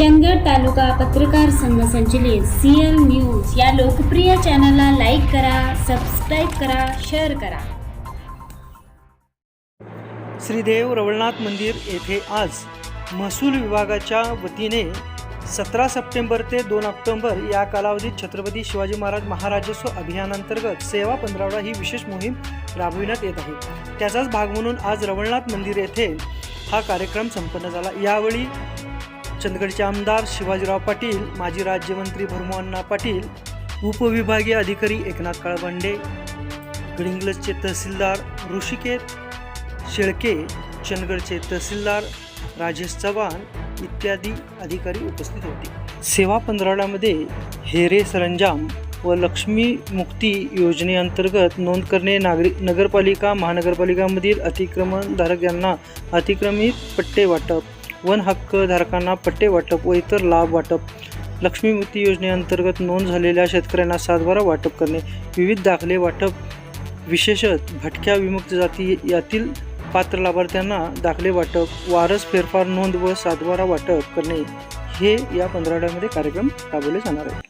चंदगड तालुका पत्रकार संघ संचलित सीएल न्यूज या लोकप्रिय चॅनलला लाईक करा सबस्क्राईब करा शेअर करा. श्रीदेव रवळनाथ मंदिर येथे आज महसूल विभागाच्या वतीने सतरा सप्टेंबर ते दोन ऑक्टोबर या कालावधीत छत्रपती शिवाजी महाराज महाराजस्व अभियानांतर्गत सेवा पंधरावडा ही विशेष मोहीम राबविण्यात येत आहे. त्याचाच भाग म्हणून आज रवळनाथ मंदिर येथे हा कार्यक्रम संपन्न झाला. यावेळी चंदगडचे आमदार शिवाजीराव पाटील माजी राज्यमंत्री भरमोहन्ना पाटील उपविभागीय अधिकारी एकनाथ काळबंडे गडिंग्लजचे तहसीलदार ऋषिकेत शेळके चंदगडचे तहसीलदार राजेश चव्हाण इत्यादी अधिकारी उपस्थित होते. सेवा पंधरवड्यामध्ये हेरे सरंजाम व लक्ष्मी मुक्ती योजनेअंतर्गत नोंद करणे नागरिक नगरपालिका महानगरपालिकामधील अतिक्रमणधारक यांना अतिक्रमित पट्टे वाटप वन हक्क धारकांना पट्टे वाटप व इतर लाभ वाटप. लक्ष्मीमुक्ती योजनेअंतर्गत नोंद झालेल्या शेतकऱ्यांना सातबारा वाटप करणे. विविध दाखले वाटप विशेषत भटक्या विमुक्त जाती यातील पात्र लाभार्थ्यांना दाखले वाटप वारस फेरफार नोंद व सातबारा वाटप करणे. हे या पंधरवड्यामध्ये कार्यक्रम राबवले जाणार आहेत.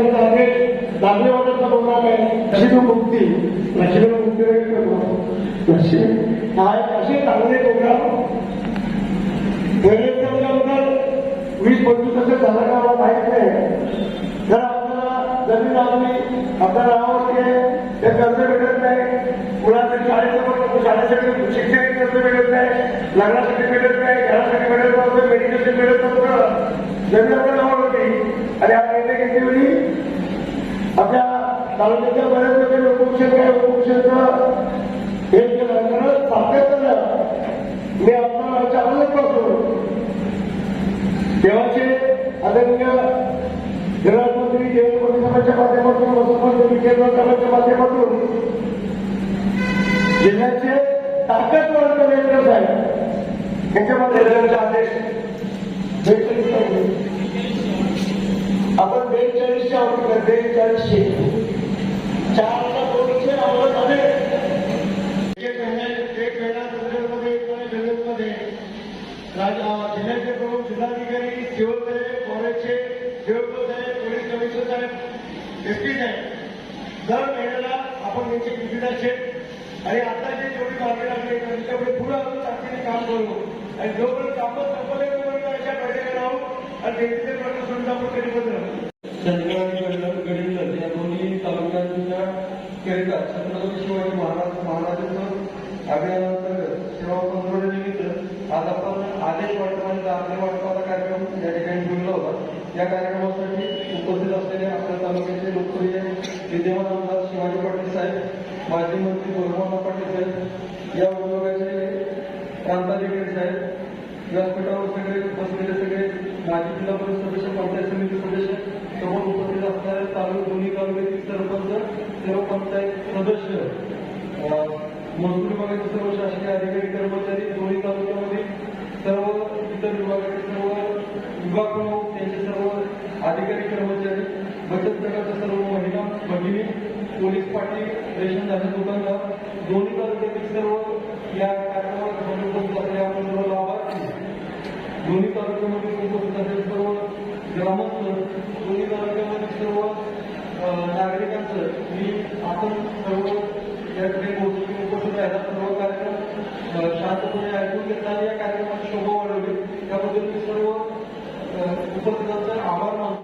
आहे दाखले वाटपचा प्रोग्राम आहे नशीब मुक्ती नशीब मुक्ती करतो नशीब हा एक असे चांगले प्रोग्राम गणेशनंतर वीस पंचवीस वर्ष झाला का मला माहीत नाही. जर आपल्याला जमीन लावली. आपल्या नावावरती आहे ते कर्ज भेटत नाही. मुलांसाठी शाळेचं शाळेसाठी शिक्षण कर्ज भेटत नाही. लग्नासाठी भेटत नाही. घरासाठी भेटत नव्हतं. मेडिकलसाठी भेटत नव्हतं. जमीन आपल्याला नावावरती आणि हा निर्णय घेतलेली आपल्या तालुक्याच्या बऱ्याच लोकांनी उपक्षण काय उपक्षणचं हे केलं कारण सातत्यानं मी आपल्या आनंदपासून देवाचे आदरणीय गृहमंत्री देवेंद्र साहेबांच्या माध्यमातून मुख्यमंत्री केंद्र साहेबांच्या माध्यमातून जिल्ह्याचे ताकदवर कलेक्टर साहेब यांच्या माध्यमाचे आदेश. आपण बेचाळीसशे आवडतो बेचाळीसशे. चारला दोनशे आवडत आहे एक महिन्या एक महिना संदर्भामध्ये एक महिना संदर्भामध्ये. जिल्ह्याचे प्रमुख जिल्हाधिकारी शिवसे फॉरेस्टचे शिवसे साहेब पोलीस कमिशनर साहेब एस पी साहेब. दर महिन्याला आपण त्यांची विविध शेत आणि आता जे जेवढी मागणी लागली त्यांच्यापुढे पुढे आपण ताकदीने काम करू. आणि जोपर्यंत कामं संपले तोपर्यंत अशा प्रकारे राहू. आणि सुद्धा आपण कधी बदलू आणि या दोन्ही तालुक्यांच्या करिता छत्रपती शिवाजी महाराज महाराजांचं अभियानांतर्गत सेवा पंधरवड्यानिमित्त आज आपण आदेश वाटप आणि वाटपाचा कार्यक्रम या ठिकाणी बोलला होता या कार्यक्रमासाठी उपस्थित असलेले आपल्या तालुक्याचे लोकप्रिय विद्यमान आमदार शिवाजी पाटील साहेब माजी मंत्री गुरुमाना पाटील साहेब या उद्योगाचे प्रांताधिकारी साहेब व्यासपीठावर माजी जिल्हा परिषद सदस्य पंचायत समिती सदस्य समोर उपस्थित असणारे तालुका दोन्ही तालुक्यातील सरपंच सर्व पंचायत सदस्य अं, महसूल विभागाचे सर्व शासकीय अधिकारी कर्मचारी दोन्ही तालुक्यामध्ये सर्व इतर विभागाचे सर्व विभाग प्रमुख त्यांचे सर्व अधिकारी कर्मचारी बचत गटाच्या सर्व महिला भगिनी पोलीस पाटील रेशन झाले दुकानदार दोन्ही तालुक्यातील सर्व या कार्यक्रमात उपस्थित असलेले आपण सर्व लाभार्थी दोन्ही तालुक्यामध्ये उपस्थित असलेले सर्व ग्रामस्थ दोन्ही तालुक्यामध्ये सर्व नागरिकांचं मी आपण सर्व या ठिकाणी